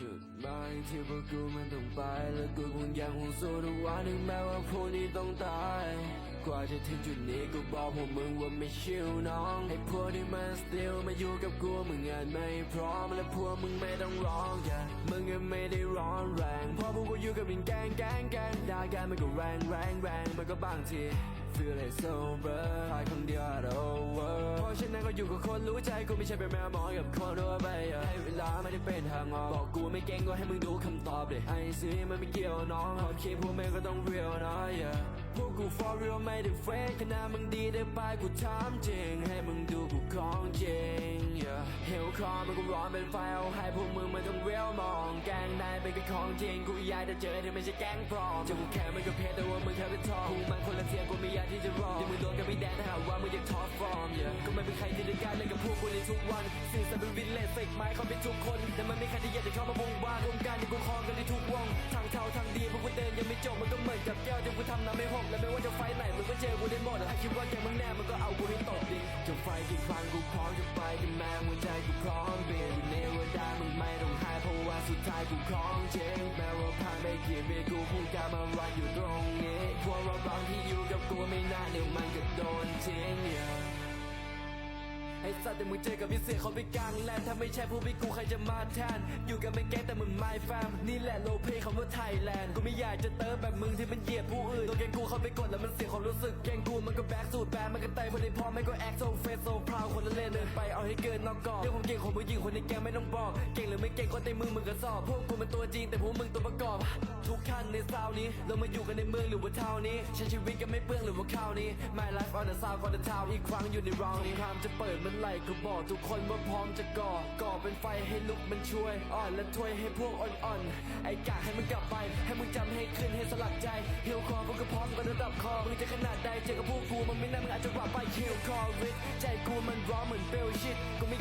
จุดหมายที่พวกกูมันต้องไป และกูคงยังคงสู้ทุกวันถึงแม้ว่าพรุ่งนี้ต้องตาย กว่าจะถึงจุดนี้กูบอกพวกมึงว่าไม่ชิวน้องไอ้พวกที่มัน still มาอยู่กับกูมึงอาจไม่พร้อมและพวกมึงไม่ต้องร้องอย่ามึงก็ไม่ได้ร้อนแรงเพราะพวกกูอยู่กับเป็นแกงแกงแกงด่ากันมันก็แรงแรงแรงมันก็บางที feel like sober ทายคนเดียว at over เรา ฉะนั้นก็อยู่กับคนรู้ใจกูไม่ใช่เป็นแมวมองกับคนทั่วไปให้เวลาไม่ได้เป็นทางออกบอกกูไม่เก่งก็ให้มึงดูคำตอบเลยไอ้สิมันไม่เกี่ยวน้องขอคิดพวกแม่งก็ต้อง real นะ yeah พวกกู for real ไม่ได้ fake ขนาดมึงดีได้ไปกูถามจริง ให้มึงดูกูของจริงเฮลคอมันก็ร้อนเป็นไฟเอาให้พวกมึงมันต้อง real มอง แกงนายเป็นแค่ของจริงกูอยากจะเจอที่ไม่ใช่แกงปลอมจะกูแค่มันก็เพชรแต่ว่ามึงแค่เป็นทองกูมันคนละเทียงกูไม่อยากที่จะรอง กันไม่แดงถ้าหากว่ามึงอยากท็อปฟอร์ม yeah ก็ไม่เป็นใครที่ได้กล้ารเล่นกับพวกกูในทุกวันสื่อสารเป็นวินเลสเฟกไม้เขาเป็นทุกคน แต่มันไม่ใครที่อยากจะเข้ามาวงวานรวมกันที่กูครองกันในทุกวงทางเท่าทางดีพวกกูเดินยังไม่จบมันก็เหมือนกับแก้วที่กูทำน้ำไม่หกและไม่ว่าจะไฟไหนมึงก็เจอกูได้หมดถ้าคิดว่าแกมึงแน่มันก็เอากูให้ตกดิจะไฟกี่ครั้งกูพร้อมจะไปกันแม่หัวใจกูพร้อม กูครองเจงแม้ว่าผ่านไปกี่ปีกูคงกลับมารันอยู่ตรงนี้พวกเราบางที่อยู่กับกูไม่นานเดี๋ยวมันก็โดนทิ้ง yeah ไอ้สัตว์แต่มึงเจอกับพิเศษเขาไปกลางแลนถ้าไม่ใช่ผู้พิกูใครจะมาแทน อยู่กันเป็นแก๊งแต่มึงไม่แฟมนี่แหละโลเพคำว่าไทยแลนด์กูไม่อยากจะเติมแบบมึงที่มันเหยียดผู้อื่น กูเข้าไปกดแล้วมันเสียความรู้สึกแกงกูมันก็แบกสูตรแบมันก็ไตพอดีพอไม่ก็แอคโซเฟสโซพราวคนละเล่นเดินไปเอาให้เกินนอกกรอบเรื่องของเก่งของผู้หญิงคนในแกงไม่ต้องบอก เก่งหรือไม่เก่งก็ในมือมึงก็สอบ พวกกูมันตัวจริงแต่พวกมึงตัวประกอบ ทุกขั้นในซาวนี้ เรามาอยู่กันในเมืองหรือว่าเท่านี้ใช้ชีวิตกันไม่เปลืองหรือว่าข้าวนี้ My life on the sound on the town อีกครั้งอยู่ในรองนี้ความจะเปิดเมันไหลก็บอกทุกคนว่าพร้อมจะก่อก่อเป็นไฟให้ลุกมันช่วยอ่อนและถ้วยให้พวกอ่อนๆไอ้กากให้มึงกลับไป ให้มึงจำให้ขึ้นให้สลักใจเฮียวคอ ก็พร้อมกันระดับคอมึงจะขนาดใดเจอกับพวกกูมันไม่น่ามึงอาจจะว่าไปเฮียวคอริดใจกูมันร้อนเหมือนเบลชิตกูไม่อยาก